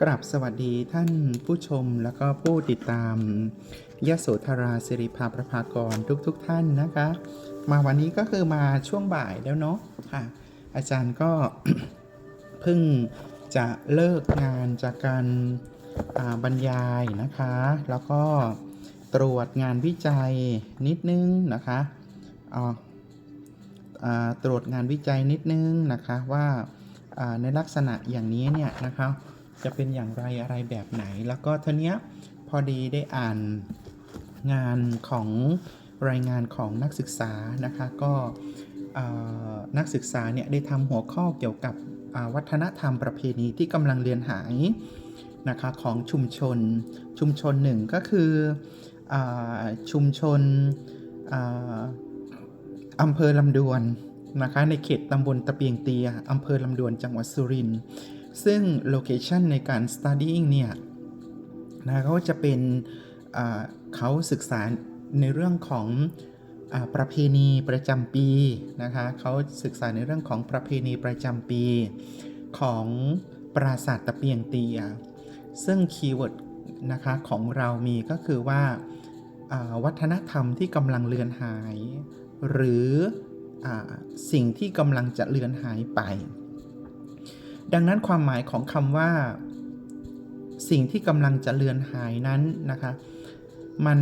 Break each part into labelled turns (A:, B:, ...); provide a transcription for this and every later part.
A: กราบสวัสดีท่านผู้ชมแล้วก็ผู้ติดตามยโสธราสิริภาประภากรทุกๆทท่านนะคะ มาวันนี้ก็คือมาช่วงบ่ายแล้วเนาะค่ะ อาจารย์ก็เพิ่งจะเลิกงานจากการาบรรยายนะคะ แล้วก็ตรวจงานวิจัยนิดนึงนะคะอ่าตรวจงานวิจัยนิดนึงนะคะว่าในลักษณะอย่างนี้เนี่ยนะคะ จะเป็นอย่างไรอะไรแบบไหน แล้วก็ทีเนี้ยพอดีได้อ่านงานของรายงานของนักศึกษานะคะก็นักศึกษาเนี่ยได้ทำหัวข้อเกี่ยวกับวัฒนธรรมประเพณีที่กำลังเลือนหายนะคะของชุมชน ชุมชนหนึ่งก็คืออชุมชนอาอำเภอลำดวนนะคะในเขตตำบลตะเปียงเตียอำเภอลำดวนจังหวัดสุรินทร์ ซึ่งโลเคชันในการ studying เนี่ยนะเขาจะเป็นเขาศึกษาในเรื่องของอประเพณีประจำปีนะคะเขาศึกษาในเรื่องของประเพณีประจำปีของปราสาทตะเปียงเตีย ซึ่งคีย์เวิร์ดนะคะของเรามีก็คือว่าวัฒนธรรมที่กำลังเลือนหาย หรืออสิ่งที่กำลังจะเลือนหายไป ดังนั้นความหมายของคำว่า สิ่งที่กำลังจะเลือนหายนั้นนะคะ มัน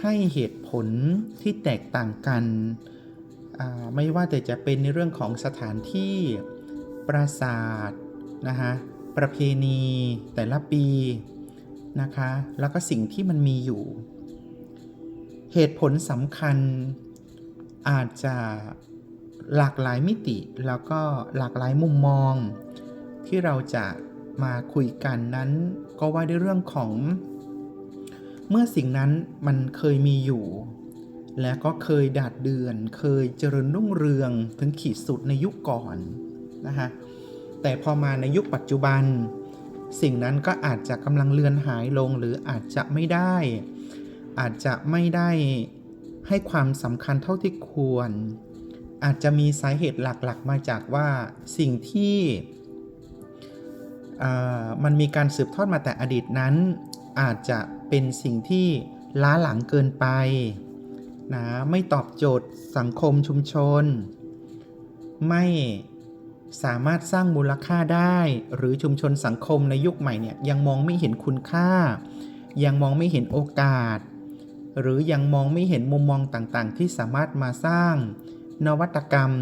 A: ให้เหตุผลที่แตกต่างกันไม่ว่าแต่จะเป็นในเรื่องของสถานที่ปราสาทนะคะประเพณีแต่ละปีนะคะ แล้วก็สิ่งที่มันมีอยู่ เหตุผลสำคัญอาจจะหลากหลายมิติแล้วก็หลากหลายมุมมอง ที่เราจะมาคุยกันนั้น ก็ว่าด้วยเรื่องของ เมื่อสิ่งนั้นมันเคยมีอยู่ และก็เคยดาดเดือน เคยเจริญรุ่งเรืองถึงขีดสุดในยุคก่อนนะคะแต่พอมาในยุคปัจจุบัน สิ่งนั้นก็อาจจะกำลังเลือนหายลงหรืออาจจะไม่ได้ อาจจะไม่ได้ให้ความสำคัญเท่าที่ควร อาจจะมีสาเหตุหลักๆ มาจากว่าสิ่งที่ มันมีการสืบทอดมาแต่อดีตนั้น อาจจะเป็นสิ่งที่ล้าหลังเกินไปนะไม่ตอบโจทย์สังคมชุมชน ไม่สามารถสร้างมูลค่าได้ หรือชุมชนสังคมในยุคใหม่เนี่ยยังมองไม่เห็นคุณค่า ยังมองไม่เห็นโอกาส หรือยังมองไม่เห็นมุมมองต่างๆ ที่สามารถมาสร้างนวัตกรรม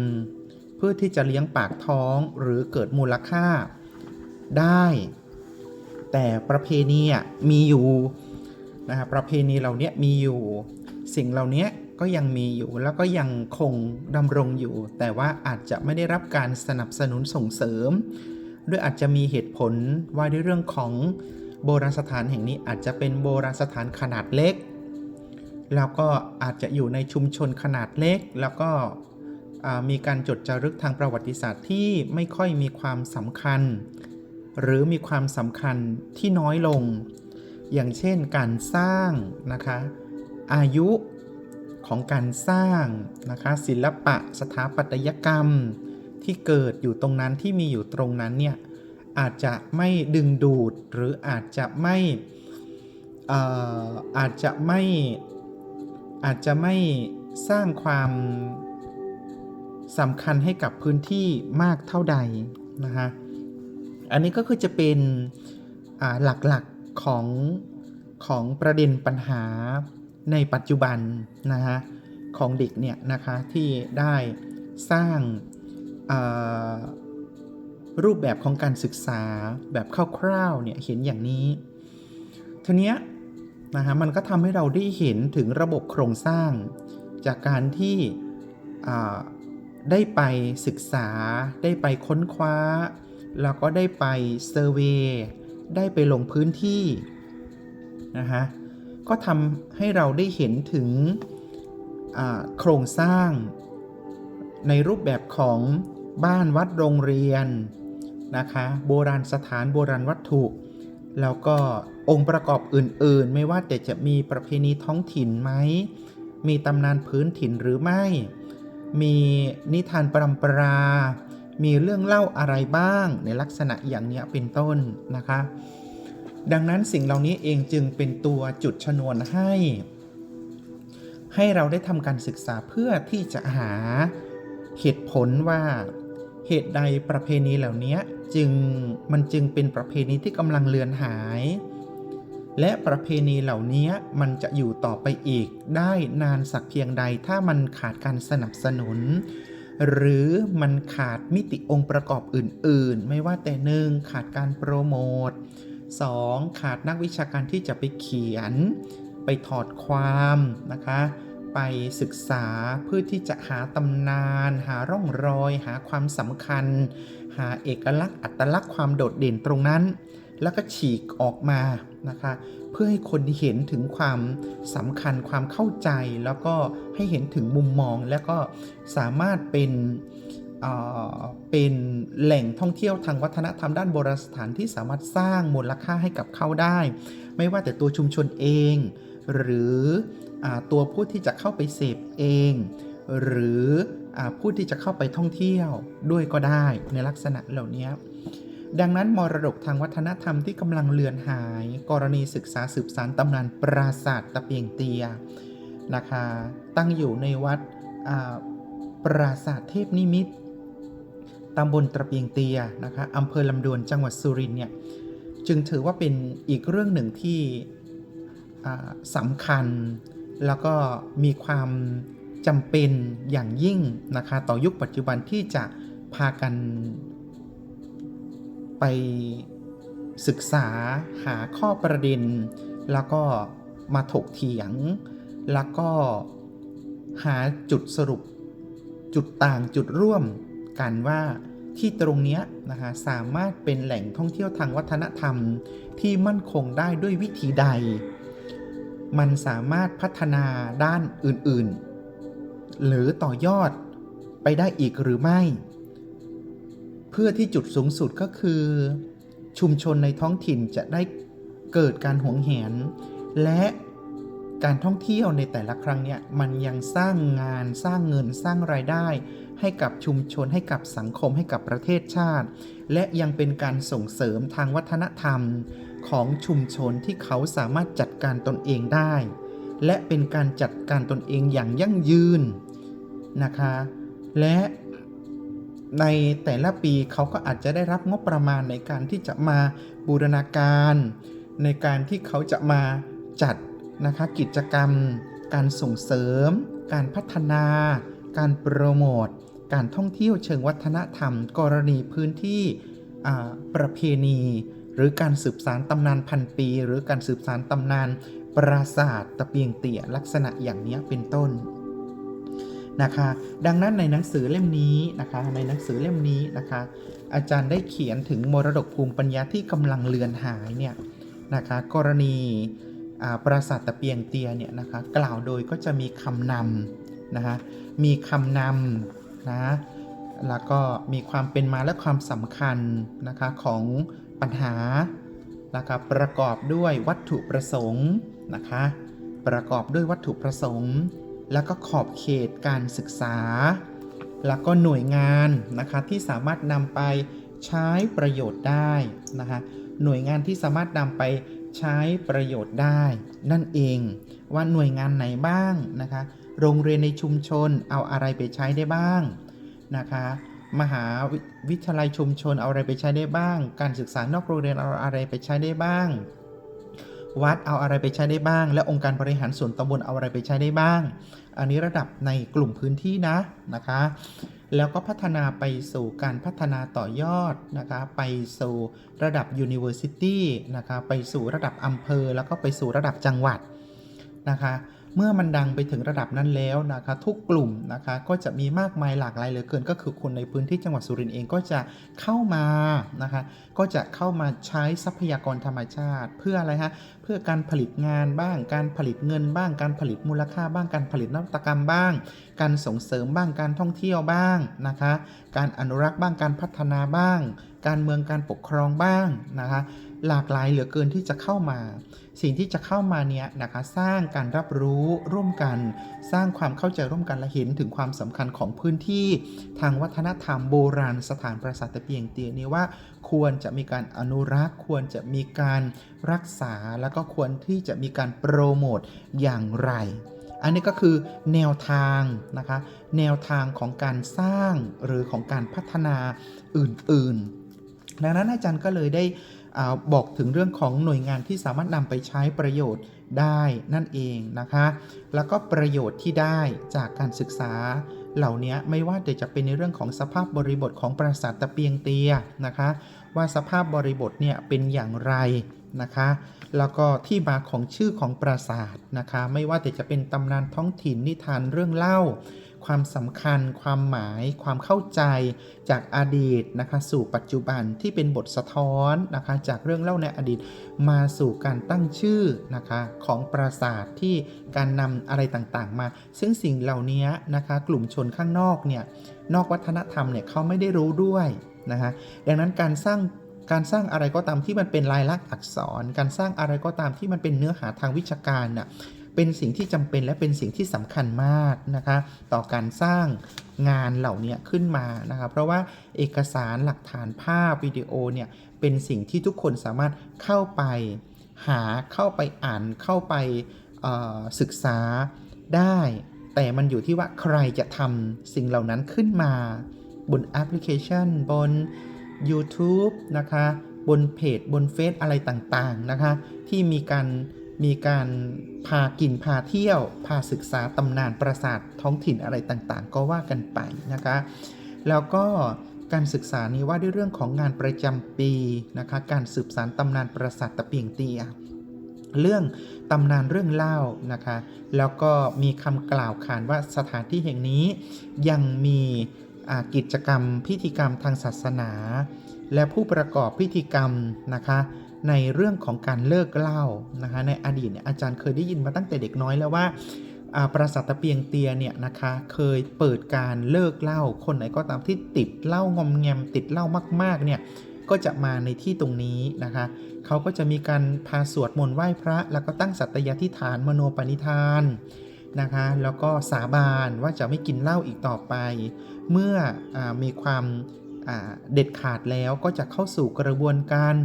A: เพื่อที่จะเลี้ยงปากท้องหรือเกิดมูลค่า ได้ แต่ประเพณีอะมีอยู่นะครับประเพณีเหล่านี้มีอยู่ สิ่งเหล่านี้ก็ยังมีอยู่แล้วก็ยังคงดำรงอยู่ แต่ว่าอาจจะไม่ได้รับการสนับสนุนส่งเสริม ด้วยอาจจะมีเหตุผลว่าด้วยเรื่องของโบราณสถานแห่งนี้อาจจะเป็นโบราณสถานขนาดเล็ก แล้วก็อาจจะอยู่ในชุมชนขนาดเล็ก แล้วก็มีการจดจารึกทางประวัติศาสตร์ที่ไม่ค่อยมีความสำคัญ หรือมีความสำคัญที่น้อยลง อย่างเช่นการสร้างนะคะอายุของการสร้างนะคะศิลปะสถาปัตยกรรมที่เกิดอยู่ตรงนั้นที่มีอยู่ตรงนั้นเนี่ยอาจจะไม่ดึงดูดหรืออาจจะไม่เอ่ออาจจะไม่อาจจะไม่สร้างความสำคัญให้กับพื้นที่มากเท่าใดนะคะ อันนี้ก็คือจะเป็นหลักๆของของประเด็นปัญหาในปัจจุบันนะฮะของเด็กเนี่ยนะคะที่ได้สร้างรูปแบบของการศึกษาแบบคร่าวๆเนี่ยเห็นอย่างนี้ทีเนี้ยนะฮะมันก็ทำให้เราได้เห็นถึงระบบโครงสร้างจากการที่ได้ไปศึกษาได้ไปค้นคว้า แล้วก็ได้ไปเซอร์เวย์ได้ไปลงพื้นที่นะฮะก็ทำให้เราได้เห็นถึงโครงสร้างในรูปแบบของบ้านวัดโรงเรียนนะคะโบราณสถานโบราณวัตถุ แล้วก็องค์ประกอบอื่นๆ ไม่ว่าแต่จะมีประเพณีท้องถิ่นไหม มีตำนานพื้นถิ่นหรือไม่ มีนิทานปรำปรา มีเรื่องเล่าอะไรบ้างในลักษณะอย่างนี้เป็นต้นนะคะ ดังนั้นสิ่งเหล่านี้เองจึงเป็นตัวจุดชนวนให้ ให้เราได้ทำการศึกษาเพื่อที่จะหาเหตุผลว่าเหตุใดประเพณีเหล่านี้จึงมันจึงเป็นประเพณีที่กำลังเลือนหาย และประเพณีเหล่านี้มันจะอยู่ต่อไปอีกได้นานสักเพียงใดถ้ามันขาดการสนับสนุน หรือมันขาดมิติองค์ประกอบอื่น ๆ ไม่ว่าแต่หนึ่งขาดการโปรโมท 2. ขาดนักวิชาการที่จะไปเขียน ไปถอดความนะคะ ไปศึกษาเพื่อที่จะหาตำนาน หาร่องรอย หาความสำคัญ หาเอกลักษณ์อัตลักษณ์ความโดดเด่นตรงนั้น แล้วก็ฉีกออกมานะคะ เพื่อให้คนเห็นถึงความสำคัญความเข้าใจ แล้วก็ให้เห็นถึงมุมมอง แล้วก็สามารถเป็นเอ่อเป็นแหล่งท่องเที่ยวทางวัฒนธรรมด้านโบราณสถานที่สามารถสร้างมูลค่าให้กับเขาได้ ไม่ว่าแต่ตัวชุมชนเอง หรืออาตัวผู้ที่จะเข้าไปเสพเอง หรืออาผู้ที่จะเข้าไปท่องเที่ยวด้วยก็ได้ในลักษณะเหล่านี้ ดังนั้นมรดกทางวัฒนธรรมที่กำลังเลือนหาย กรณีศึกษาสืบสารตำนานปราสาทตะเปียงเตียนะคะ ตั้งอยู่ในวัดอ่าปราสาทเทพนิมิตตำบลตะเปียงเตียนะคะอำเภอลำดวนจังหวัดสุรินทร์เนี่ยจึงถือว่าเป็นอีกเรื่องหนึ่งที่สำคัญ แล้วก็มีความจำเป็นอย่างยิ่งนะคะ ต่อยุคปัจจุบันที่จะพากัน ไปศึกษาหาข้อประเด็น แล้วก็มาถกเถียง แล้วก็หาจุดสรุป จุดต่างจุดร่วมกันว่าที่ตรงนี้นะคะสามารถเป็นแหล่งท่องเที่ยวทางวัฒนธรรม ที่มั่นคงได้ด้วยวิธีใด มันสามารถพัฒนาด้านอื่นๆ หรือต่อยอดไปได้อีกหรือไม่ เพื่อที่จุดสูงสุดก็คือ ชุมชนในท้องถิ่นจะได้เกิดการหวงแหน และการท่องเที่ยวในแต่ละครั้งเนี่ยมันยังสร้างงานสร้างเงินสร้างรายได้ ให้กับชุมชนให้กับสังคมให้กับประเทศชาติ และยังเป็นการส่งเสริมทางวัฒนธรรมของชุมชนที่เขาสามารถจัดการตนเองได้ และเป็นการจัดการตนเองอย่างยั่งยืนนะคะ และ ในแต่ละปีเขาก็อาจจะได้รับงบประมาณในการที่จะมาบูรณาการ ในการที่เขาจะมาจัดนะคะกิจกรรม การส่งเสริม การพัฒนา การโปรโมทการท่องเที่ยวเชิงวัฒนธรรม กรณีพื้นที่ประเพณี หรือการสืบสารตำนานพันปี หรือการสืบสารตำนานปราสาทตะเปียงเตี่ยลักษณะอย่างนี้เป็นต้น นะคะ ดังนั้นในหนังสือเล่มนี้นะคะ ในหนังสือเล่มนี้นะคะ อาจารย์ได้เขียนถึงมรดกภูมิปัญญาที่กำลังเลือนหายเนี่ยนะคะ กรณีปราสาทตะเปียงเตียเนี่ยนะคะ กล่าวโดยก็จะมีคำนำนะคะ มีคำนำนะ แล้วก็มีความเป็นมาและความสำคัญนะคะของปัญหานะคะประกอบด้วยวัตถุประสงค์นะคะ ประกอบด้วยวัตถุประสงค์ แล้วก็ขอบเขตการศึกษา แล้วก็หน่วยงานนะคะที่สามารถนำไปใช้ประโยชน์ได้นะคะหน่วยงานที่สามารถนำไปใช้ประโยชน์ได้ นั่นเองว่าหน่วยงานไหนบ้างนะคะโรงเรียนในชุมชนเอาอะไรไปใช้ได้บ้างนะคะมหาวิวิทยาลัยชุมชนเอาอะไรไปใช้ได้บ้าง การศึกษานอกโรงเรียนเอาอะไรไปใช้ได้บ้าง วัดเอาอะไรไปใช้ได้บ้าง และองค์การบริหารส่วนตำบลเอาอะไรไปใช้ได้บ้าง อันนี้ระดับในกลุ่มพื้นที่นะนะคะ แล้วก็พัฒนาไปสู่การพัฒนาต่อยอดนะคะไปสู่ระดับ University นะคะไปสู่ระดับอำเภอ แล้วก็ไปสู่ระดับจังหวัดนะคะ เมื่อมันดังไปถึงระดับนั้นแล้วนะคะทุกกลุ่มนะคะก็จะมีมากมายหลากหลายเหลือเกิน ก็คือคนในพื้นที่จังหวัดสุรินทร์เองก็จะเข้ามานะคะก็จะเข้ามาใช้ทรัพยากรธรรมชาติ เพื่ออะไรฮะเพื่อการผลิตงานบ้าง การผลิตเงินบ้าง การผลิตมูลค่าบ้างการผลิตนวัตกรรมบ้าง การส่งเสริมบ้างการท่องเที่ยวบ้างนะคะการอนุรักษ์บ้างการพัฒนาบ้าง การเมืองการปกครองบ้างนะคะ หลากหลายเหลือเกินที่จะเข้ามา สิ่งที่จะเข้ามาเนี่ยนะคะสร้างการรับรู้ร่วมกัน สร้างความเข้าใจร่วมกันและเห็นถึงความสำคัญของพื้นที่ ทางวัฒนธรรมโบราณสถานปราสาทตะเปียงเตียนี้ว่า ควรจะมีการอนุรักษ์ ควรจะมีการรักษาแล้วก็ควรที่จะมีการโปรโมทอย่างไร อันนี้ก็คือแนวทางนะคะแนวทางของการสร้างหรือของการพัฒนาอื่นๆ ดังนั้นอาจารย์ก็เลยได้ อบอกถึงเรื่องของหน่วยงานที่สามารถนำไปใช้ประโยชน์ได้นั่นเองนะคะ แล้วก็ประโยชน์ที่ได้จากการศึกษา เหล่านี้ไม่ว่าจะเป็นในเรื่องของสภาพบริบทของปราสาทตะเปียงเตียนะคะ ว่าสภาพบริบทเนี่ยเป็นอย่างไรนะคะ แล้วก็ที่มาของชื่อของปราสาทนะคะ ไม่ว่าแต่จะเป็นตำนานท้องถิ่นนิทานเรื่องเล่า ความสำคัญ ความหมาย ความเข้าใจจากอดีตนะคะสู่ปัจจุบันที่เป็นบทสะท้อนนะคะจากเรื่องเล่าในอดีตมาสู่การตั้งชื่อนะคะของปราสาทที่การนำอะไรต่างๆ มา ซึ่งสิ่งเหล่านี้นะคะกลุ่มชนข้างนอกเนี่ยนอกวัฒนธรรมเนี่ยเขาไม่ได้รู้ด้วยนะคะดังนั้นการสร้างการสร้างอะไรก็ตามที่มันเป็นลายลักษณ์อักษร การสร้างอะไรก็ตามที่มันเป็นเนื้อหาทางวิชาการน่ะ เป็นสิ่งที่จำเป็นและเป็นสิ่งที่สำคัญมากนะคะ ต่อการสร้างงานเหล่านี้ขึ้นมานะคะเพราะว่าเอกสารหลักฐานภาพวิดีโอเนี่ยเป็นสิ่งที่ทุกคนสามารถเข้าไปหาเข้าไปอ่านเข้าไปศึกษาได้ แต่มันอยู่ที่ว่าใครจะทำสิ่งเหล่านั้นขึ้นมา บนแอปพลิเคชัน บน YouTube นะคะ บนเพจ บนเฟซอะไรต่างๆนะคะ ที่มีการ มีการพากินพาเที่ยว พาศึกษาตำนานปราสาทท้องถิ่นอะไรต่างๆ ก็ว่ากันไปนะคะ แล้วก็การศึกษานี้ว่าด้วยเรื่องของงานประจำปีนะคะ การสืบสานตำนานปราสาทตะเปียงเตียเรื่องตำนานเรื่องเล่านะคะ แล้วก็มีคำกล่าวขานว่าสถานที่แห่งนี้ยังมีกิจกรรมพิธีกรรมทางศาสนา และผู้ประกอบพิธีกรรมนะคะ ในเรื่องของการเลิกเล่านะคะในอดีตเนี่ยอาจารย์เคยได้ยินมาตั้งแต่เด็กน้อยแล้วว่าปราสาทตะเปียงเตียเนี่ยนะคะเคยเปิดการเลิกเล่า คนไหนก็ตามที่ติดเหล้างอมแงมติดเหล้ามากๆเนี่ยก็จะมาในที่ตรงนี้นะคะเขาก็จะมีการพาสวดมนต์ไหว้พระ แล้วก็ตั้งสัตยาธิฐานมโนปณิธานนะคะแล้วก็สาบานว่าจะไม่กินเหล้าอีกต่อไป เมื่ออมีความเด็ดขาดแล้วก็จะเข้าสู่กระบวนการ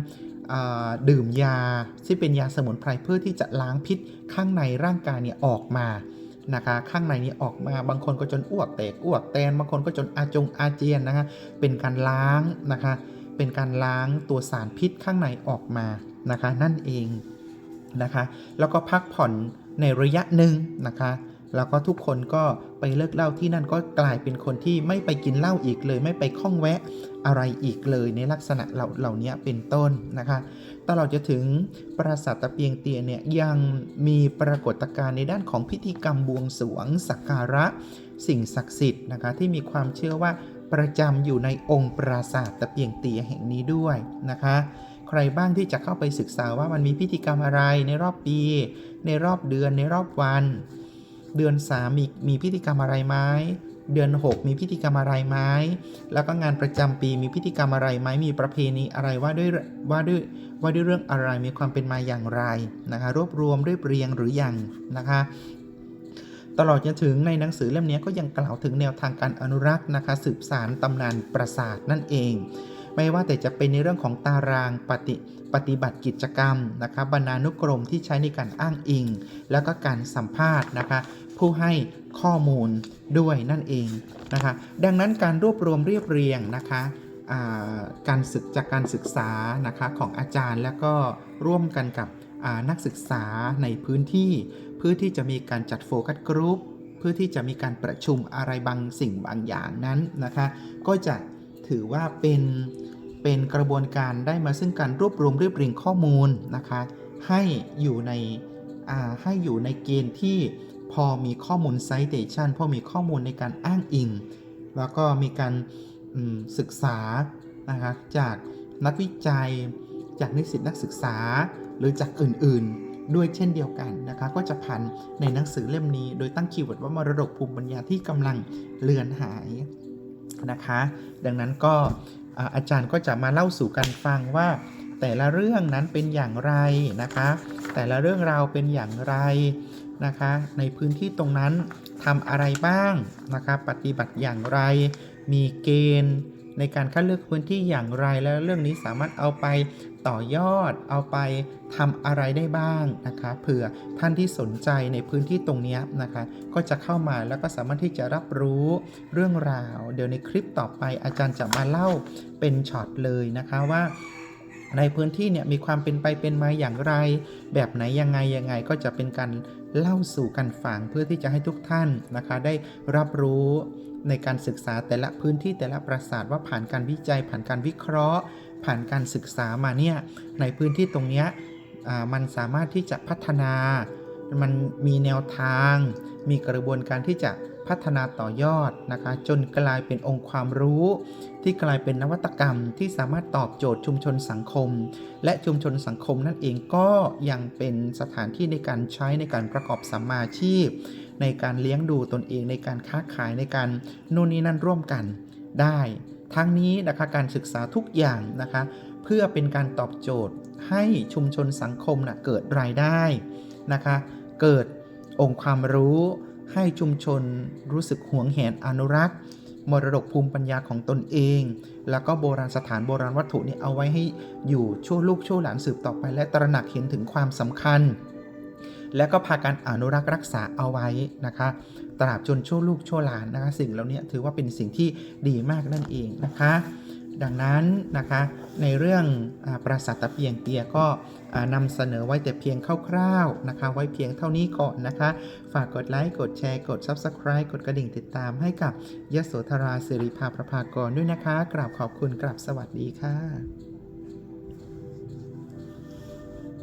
A: ดื่มยาที่เป็นยาสมุนไพรเพื่อที่จะล้างพิษข้างในร่างกายเนี่ยออกมานะคะข้างในนี้ออกมาบางคนก็จนอ้วกแตกอ้วกแตนบางคนก็จนอาจงอาเจียนนะคะเป็นการล้างนะคะเป็นการล้างตัวสารพิษข้างในออกมานะคะนั่นเองนะคะแล้วก็พักผ่อนในระยะหนึ่งนะคะแล้วก็ทุกคนก็ไปเลิกเหล้าที่นั่นก็กลายเป็นคนที่ไม่ไปกินเหล้าอีกเลย ไม่ไปข้องแวะ อะไรอีกเลยในลักษณะเหล่าเหล่านี้เป็นต้นนะคะ ตลอดจะถึงปราสาทตะเปียงเตียเนี่ยยังมีปรากฏการณ์ในด้านของพิธีกรรมบวงสรวงสักการะ สิ่งศักดิ์สิทธิ์นะคะที่มีความเชื่อว่าประจำอยู่ในองค์ปราสาทตะเปียงเตียแห่งนี้ด้วยนะคะ ใครบ้างที่จะเข้าไปศึกษาว่ามันมีพิธีกรรมอะไรในรอบปี ในรอบเดือนในรอบวัน เดือน3มีมีพิธีกรรมอะไรไหม เดือน 6 มีพิธีกรรมอะไรไหมแล้วก็งานประจำปีมีพิธีกรรมอะไรไหมมีประเพณีอะไรว่าด้วยว่าด้วยว่าด้วยเรื่องอะไรมีความเป็นมาอย่างไรนะคะ รวบรวมเรียบเรียงหรืออยังนะคะตลอดจนถึงในหนังสือเล่มนี้ก็ยังกล่าวถึงแนวทางการอนุรักษ์นะคะ สืบสารตำนานปราสาทนั่นเอง ไม่ว่าแต่จะเป็นในเรื่องของตารางปฏิปฏิบัติกิจกรรมนะคะบรรณานุกรมที่ใช้ในการอ้างอิง แล้วก็การสัมภาษณ์นะคะ ผู้ให้ข้อมูลด้วยนั่นเองนะคะ ดังนั้นการรวบรวมเรียบเรียงนะคะาการศึกจากการศึกษานะคะของอาจารย์ แล้วก็ร่วมกันกับนักศึกษาในพื้นที่ เพื่อที่จะมีการจัดโฟกัสกรุ๊ปเพื่อที่จะมีการประชุมอะไรบางสิ่งบางอย่างนั้นนะคะ ก็จะถือว่าเป็นเป็นกระบวนการได้มาซึ่งการรวบรวมเรียบเรียงข้อมูลนะคะ ให้อยู่ในให้อยู่ในเกณฑ์ที่ พอมีข้อมูล citation พอมีข้อมูลในการอ้างอิง แล้วก็มีการศึกษานะคะจากนักวิจัย จากนิสิตนักศึกษา หรือจากอื่นๆ ด้วยเช่นเดียวกันนะคะก็จะผ่านในหนังสือเล่มนี้ โดยตั้งคีย์เวิร์ดว่ามรดกภูมิปัญญาที่กำลังเลือนหายนะคะ ดังนั้นก็อาจารย์ก็จะมาเล่าสู่กันฟังว่า แต่ละเรื่องนั้นเป็นอย่างไรนะคะ แต่ละเรื่องราวเป็นอย่างไร นะคะ ในพื้นที่ตรงนั้นทำอะไรบ้างนะคะปฏิบัติอย่างไร มีเกณฑ์ในการคัดเลือกพื้นที่อย่างไรแล้วเรื่องนี้สามารถเอาไปต่อยอดเอาไปทำอะไรได้บ้างนะคะเผื่อท่านที่สนใจในพื้นที่ตรงนี้นะคะ ก็จะเข้ามาแล้วก็สามารถที่จะรับรู้เรื่องราว เดี๋ยวในคลิปต่อไปอาจารย์จะมาเล่าเป็นช็อตเลยนะคะว่าในพื้นที่เนี่ยมีความเป็นไปเป็นมาอย่างไร แบบไหนยังไงยังไงก็จะเป็นการ เล่าสู่กันฟังเพื่อที่จะให้ทุกท่านนะคะได้รับรู้ในการศึกษาแต่ละพื้นที่แต่ละปราสาทว่าผ่านการวิจัย ผ่านการวิเคราะห์ ผ่านการศึกษามาเนี่ยในพื้นที่ตรงเนี้ยอ่ามันสามารถที่จะพัฒนา มันมีแนวทาง มีกระบวนการที่จะ พัฒนาต่อยอดนะคะ จนกลายเป็นองค์ความรู้ ที่กลายเป็นนวัตกรรมที่สามารถตอบโจทย์ชุมชนสังคม และชุมชนสังคมนั่นเองก็ยังเป็นสถานที่ในการใช้ในการประกอบสัมมาชีพ ในการเลี้ยงดูตนเองในการค้าขายในการโน่นนี่นั่นร่วมกันได้ ทั้งนี้นะคะการศึกษาทุกอย่างนะคะ เพื่อเป็นการตอบโจทย์ให้ชุมชนสังคมนะเกิดรายได้นะคะ เกิดองค์ความรู้ ให้ชุมชนรู้สึกหวงแหนอนุรักษ์มรดกภูมิปัญญาของตนเอง แล้วก็โบราณสถานโบราณวัตถุนี่เอาไว้ให้อยู่ชั่วลูกชั่วหลานสืบต่อไปและตระหนักเห็นถึงความสำคัญ และก็พาการอนุรักษ์รักษาเอาไว้นะคะตราบจนชั่วลูกชั่วหลานนะคะ สิ่งเหล่านี้ถือว่าเป็นสิ่งที่ดีมากนั่นเองนะคะ ดังนั้นนะคะในเรื่องอปราสาทตะเพียงเตียก็ นำเสนอไว้แต่เพียงคร่าวๆนะคะ ไว้เพียงเท่านี้ก่อนนะคะ ฝากกดไลค์ กดแชร์ กด Subscribe กดกระดิ่งติดตามให้กับยโสธราสิริภาประภากรด้วยนะคะ กราบขอบคุณกราบสวัสดีค่ะ